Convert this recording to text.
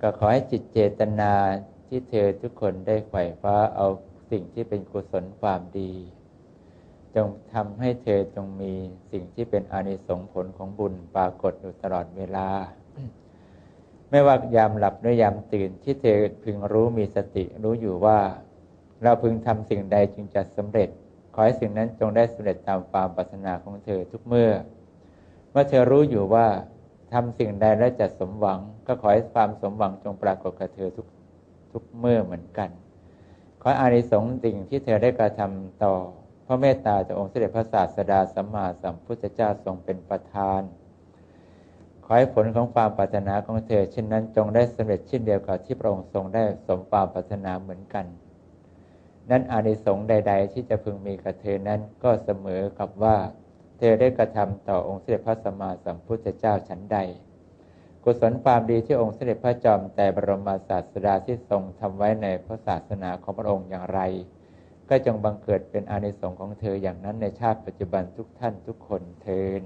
ก็ขอให้จิตเจตนาที่เธอทุกคนได้ไขว่ฟ้าเอาสิ่งที่เป็นกุศลความดี จงทำให้เธอจงมีสิ่งที่เป็นอานิสงส์ผลของบุญปรากฏอยู่ตลอดเวลา ไม่ว่ายามหลับหรือยามตื่นที่เธอพึงรู้มีสติรู้อยู่ว่า เราพึงทำสิ่งใดจึงจะสำเร็จ ขอให้สิ่งนั้นจงได้สำเร็จตามความปรารถนาของเธอทุกเมื่อ เมื่อเธอรู้อยู่ว่า ทำสิ่งใดแล้วจะสมหวัง ก็ขอให้ความสมหวังจงปรากฏกับเธอทุกทุกเมื่อเหมือนกัน ขออานิสงส์สิ่งที่เธอได้กระทำต่อพระเมตตาจากองค์เสด็จพระศาสดาสัมมาสัมพุทธเจ้าทรงเป็นประธาน ขอให้ผลของความปรารถนาของเธอเช่นนั้นจงได้สำเร็จเช่นเดียวกับที่พระองค์ทรงได้สมความปรารถนาเหมือนกัน นั้นอานิสงส์ใด ๆ ที่จะพึงมีกับเธอนั้นก็เสมอกับว่า เธอได้กระทำต่อองค์เสด็จพระสัมมาสัมพุทธเจ้าชั้นใด กุศลความดีที่องค์เสด็จพระจอมแต่บรมศาสดาที่ทรงทำไว้ในพระศาสนาของพระองค์อย่างไร ก็จงบังเกิดเป็นอานิสงส์ของเธออย่างนั้นในชาติปัจจุบันทุกท่านทุกคนเทิน